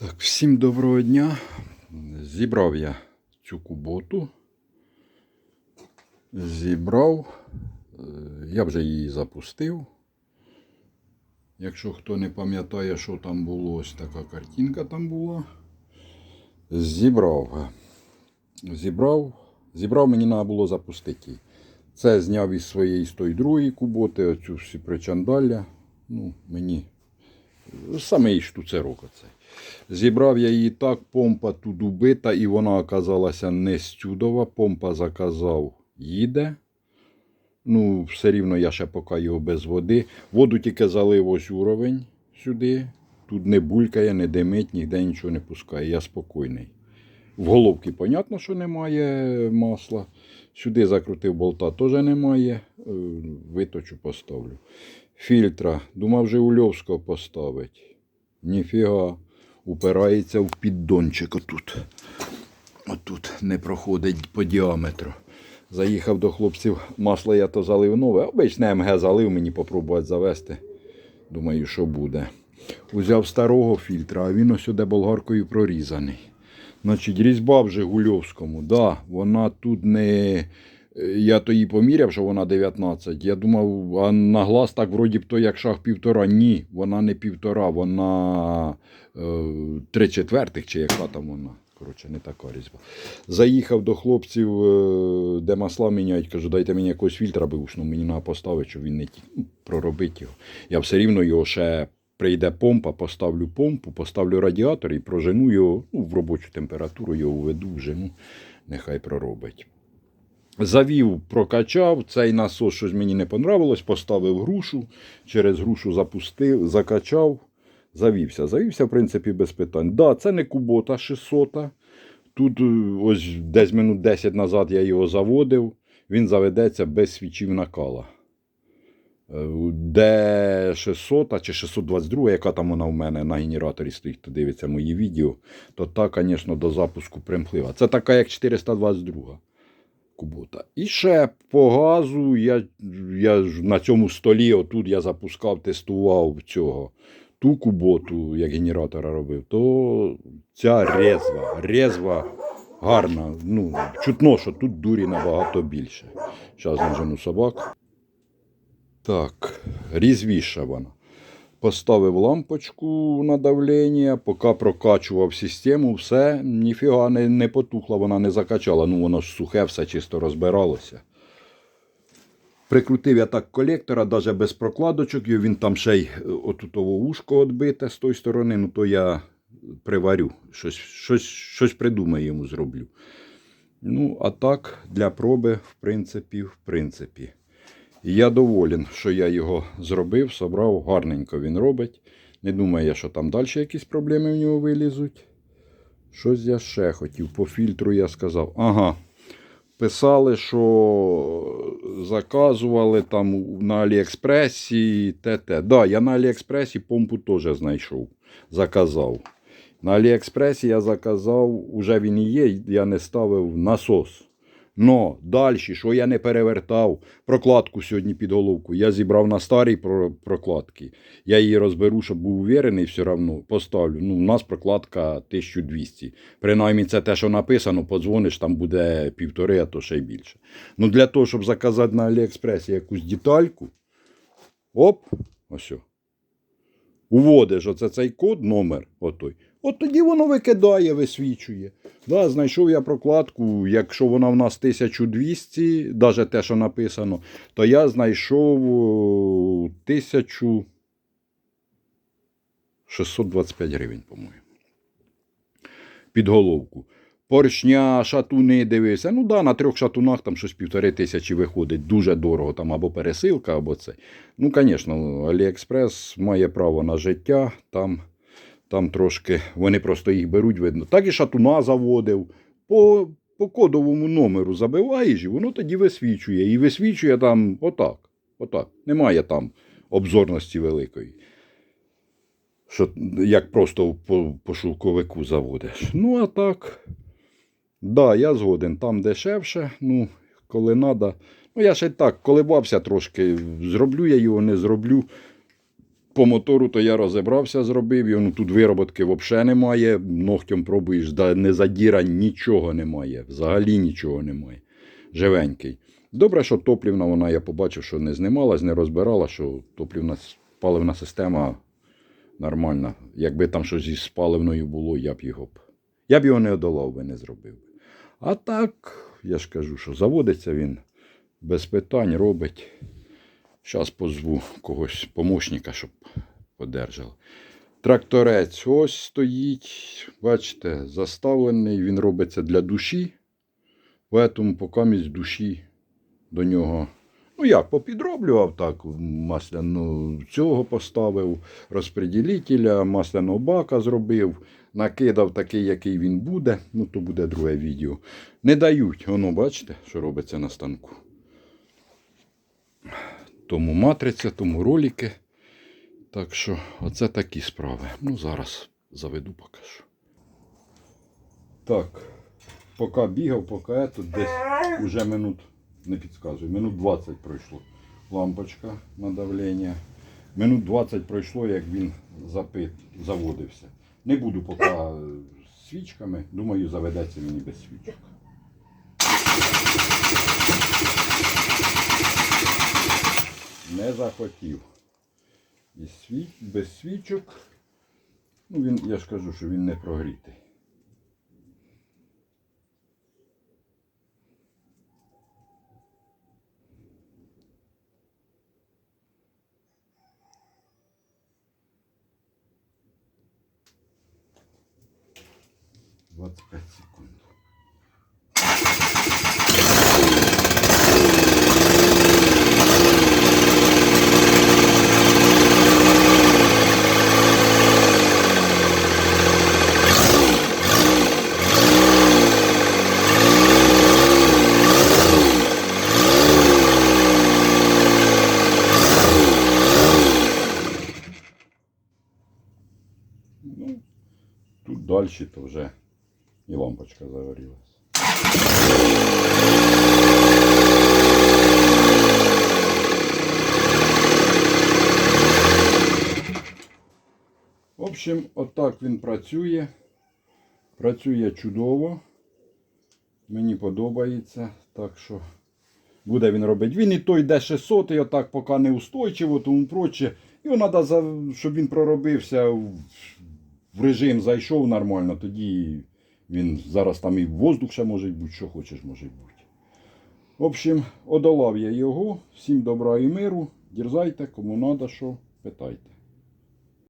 Так, всім доброго дня. Зібрав я цю куботу. Зібрав. Е, Я вже її запустив. Якщо хто не пам'ятає, що там було, ось така картинка там була. Зібрав. Зібрав. Зібрав, мені треба було запустити. Це зняв із своєї з тої другої куботи, оцю всі причандалля. Ну, мені саме і штуцерок оцей. Зібрав я її так, помпа тут убита, і вона оказалася не стюдова. Помпа заказав, їде. Ну, все рівно я ще поки його без води. Воду тільки залив ось уровень сюди. Тут не булькає, не димить, ніде нічого не пускає. Я спокійний. В головці, понятно, що немає масла. Сюди закрутив болта, теж немає. Е, Виточу, поставлю. Фільтра. Думав, Жигульовського поставить. Ніфіга. Упирається в піддончик отут. Отут не проходить по діаметру. Заїхав до хлопців, масло я то залив нове. Обичне МГ залив мені попробувати завести. Думаю, що буде. Узяв старого фільтра, а він ось сюди болгаркою прорізаний. Значить, різьба в Жигульовському, да, вона тут не. Я то її поміряв, що вона 19. Я думав, а на глаз так вроді б то як шаг півтора. Ні, вона не півтора, вона е, три четвертих чи яка там вона. Коротше, не така різьба. Заїхав до хлопців, е, де масла міняють, кажу, дайте мені якогось фільтра беушного, мені треба поставити, щоб він не ті... ну, проробить його. Я все рівно його ще прийде помпа, поставлю помпу, поставлю радіатор і прожену його ну, в робочу температуру, його введу, вжену, нехай проробить. Завів, прокачав, цей насос щось мені не понравилось, поставив грушу, через грушу запустив, закачав, завівся. Завівся, в принципі, без питань. Да, це не кубота 600. Тут е, ось десь минут 10 назад я його заводив, він заведеться без свічів накала. Е, Де 600 чи 622, яка там вона в мене на генераторі стоїть, хто дивиться мої відео, то та, звісно, до запуску примхлива. Це така, як 422 кубота. І ще по газу я, я на цьому столі, отут я запускав, тестував цього ту куботу, як генератора робив, то ця резва, резва гарна. Ну, чутно, що тут дурі набагато більше. Зараз нажену собак. Так, різвіша вона. Поставив лампочку на давлення, поки прокачував систему, все, ніфіга не, не потухла, вона не закачала. Ну, воно ж сухе, все чисто розбиралося. Прикрутив я так колектора, навіть без прокладочок, його він там ще й е, отутово ушко відбите з тої сторони, ну то я приварю, щось, щось, щось придумаю йому зроблю. Ну, а так, для проби, в принципі, в принципі. Я доволен, що я його зробив, собрав, гарненько він робить. Не думаю, що там далі якісь проблеми в нього вилізуть. Щось я ще хотів. По фільтру я сказав. Ага. Писали, що заказували там на Аліекспресі те-те. Да, я на Аліекспресі помпу теж знайшов. Заказав. На Аліекспресі я заказав, уже він і є, я не ставив насос. Но далі, що я не перевертав, прокладку сьогодні під головку, я зібрав на старій про- прокладці. Я її розберу, щоб був уверений, все одно поставлю. Ну, у нас прокладка 1200. Принаймні, це те, що написано, подзвониш, там буде півтори, а то ще й більше. Ну, для того, щоб заказати на Аліекспресі якусь детальку, оп, ось. Уводиш оце цей код, номер, отой. От тоді воно викидає, висвічує. Да, знайшов я прокладку, якщо вона в нас 1200, навіть те, що написано, то я знайшов 1625 гривень, по-моєму. Під головку. Поршня, шатуни дивився. Ну да, на трьох шатунах там щось півтори тисячі виходить. Дуже дорого, там або пересилка, або це. Ну, звісно, Аліекспрес має право на життя. Там, там трошки вони просто їх беруть, видно. Так і шатуна заводив. По, по кодовому номеру забиваєш, і воно тоді висвічує. І висвічує там отак. Отак. Немає там обзорності великої. Що як просто по, по шовковику заводиш. Ну, а так. Да, я згоден. Там дешевше. Ну, коли треба. Ну, я ще так коливався трошки. Зроблю я його, не зроблю. По мотору то я розібрався, зробив його. Ну тут вироботки взагалі немає. Ногтем пробуєш, да не задірань, нічого немає. Взагалі нічого немає. Живенький. Добре, що топлівна вона, я побачив, що не знімалась, не розбирала, що топлівна паливна система нормальна. Якби там щось із паливною було, я б його б. Я б його не одолав би, не зробив би. А так, я ж кажу, що заводиться він без питань, робить. Зараз позву когось помощника, щоб подержав. Тракторець ось стоїть. Бачите, заставлений, він робиться для душі. Тому покамість душі до нього. Ну як, попідроблював так, масляну цього поставив, розпреділителя, масляного бака зробив, накидав такий, який він буде. Ну, то буде друге відео. Не дають, воно, бачите, що робиться на станку. Тому матриця, тому ролики. Так що, оце такі справи. Ну, зараз заведу покажу. Так, поки бігав, поки я тут десь уже минут, не підказую, минут 20 пройшло. Лампочка на давлення. Минут 20 пройшло, як він запит, заводився. Не буду поки свічками. Думаю, заведеться мені без свічок. Не захотів. І свіч, без свічок. Ну, він, я ж кажу, що він не прогрітий. Двадцять п'ять секунд. Ну, тут далі то вже і лампочка загорілась. В общем, отак він працює. Працює чудово. Мені подобається. Так що буде він робити. Він і той йде 600, і отак поки не устойчиво, тому проче. Його треба, щоб він проробився в режим зайшов нормально, тоді він зараз там і воздух ще може бути, що хочеш може бути. В общем, одолав я його. Всім добра і миру. Дірзайте, кому треба, що питайте.